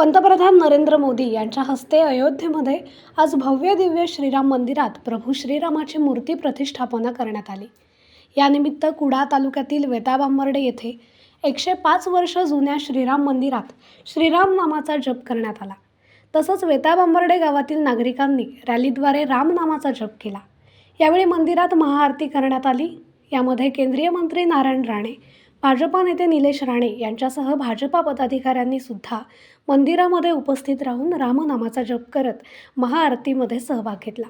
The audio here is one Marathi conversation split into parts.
पंतप्रधान नरेंद्र मोदी यांच्या हस्ते अयोध्येमध्ये आज भव्य दिव्य श्रीराम मंदिरात प्रभू श्रीरामाची मूर्ती प्रतिष्ठापना करण्यात आली. यानिमित्त कुडा तालुक्यातील वेताबांबर्डे येथे एकशे पाच वर्ष जुन्या श्रीराम मंदिरात श्रीराम नामाचा जप करण्यात आला. तसंच वेताबांबर्डे गावातील नागरिकांनी रॅलीद्वारे रामनामाचा जप केला. यावेळी मंदिरात महाआरती करण्यात आली. यामध्ये केंद्रीय मंत्री नारायण राणे भाजपा नेते निलेश राणे यांच्यासह भाजपा पदाधिकाऱ्यांनी सुद्धा मंदिरामध्ये उपस्थित राहून रामनामाचा जप करत महाआरतीमध्ये सहभाग घेतला.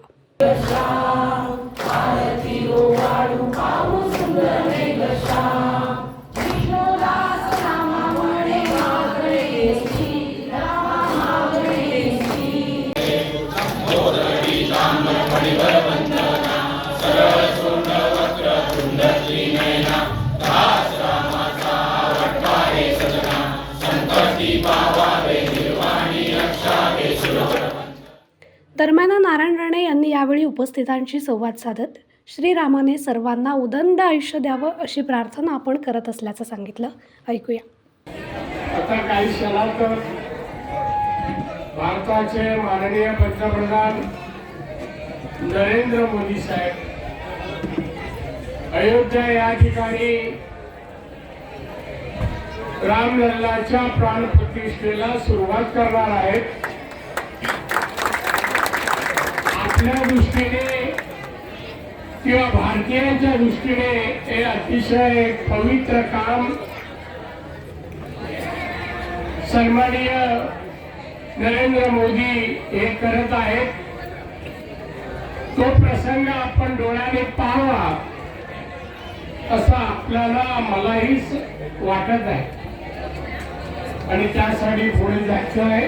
दरम्यान नारायण राणे यांनी यावेळी उपस्थितांशी संवाद साधत श्रीरामाने सर्वांना उदंड आयुष्य द्यावं अशी प्रार्थना आपण करत असल्याचं सांगितलं. ऐकूया. आता काही भारताचे माननीय पंतप्रधान नरेंद्र मोदी साहेब अयोध्या या ठिकाणी रामलल्लाच्या प्राणप्रतिष्ठेला सुरुवात करणार आहेत. आपल्या दृष्टीने किंवा भारतीयांच्या दृष्टीने हे अतिशय पवित्र काम सन्माननीय नरेंद्र मोदी हे करत आहेत. तो प्रसंग आपण डोळ्याने पाहावा असं आपल्याला मलाही वाटत आहे. आणि त्यासाठी पुढे जायचं आहे.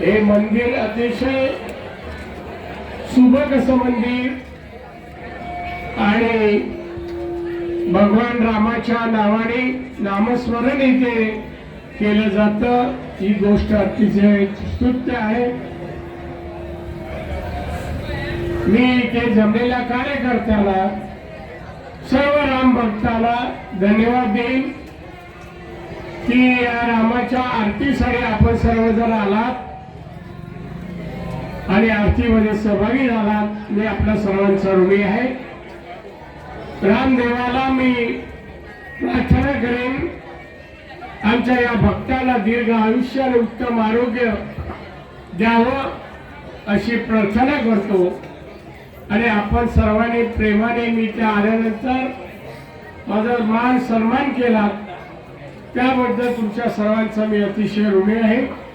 हे मंदिर अतिशय सुबक असं मंदिर. आणि भगवान रामाच्या नावाने नामस्मरण इथे केलं जातं. ही गोष्ट अतिशय स्तुत्य आहे. मी इथे जमलेल्या कार्यकर्त्याला सर्व राम भक्ताला धन्यवाद देईन. की या रामाच्या आरतीसाठी आपण सर्वजण आलात. आणि आरतीमध्ये सहभागी झालात. मी आपल्या सर्वांचा ऋणी आहे. रामदेवाला मी प्रार्थना करेन. आमच्या या भक्ताला दीर्घ आयुष्य आणि उत्तम आरोग्य द्यावं अशी प्रार्थना करतो. आणि आपण सर्वांनी प्रेमाने मी त्या आल्यानंतर माझा मान सन्मान केला. त्याबद्दल तुमच्या सर्वांचा मी अतिशय ऋणी आहे.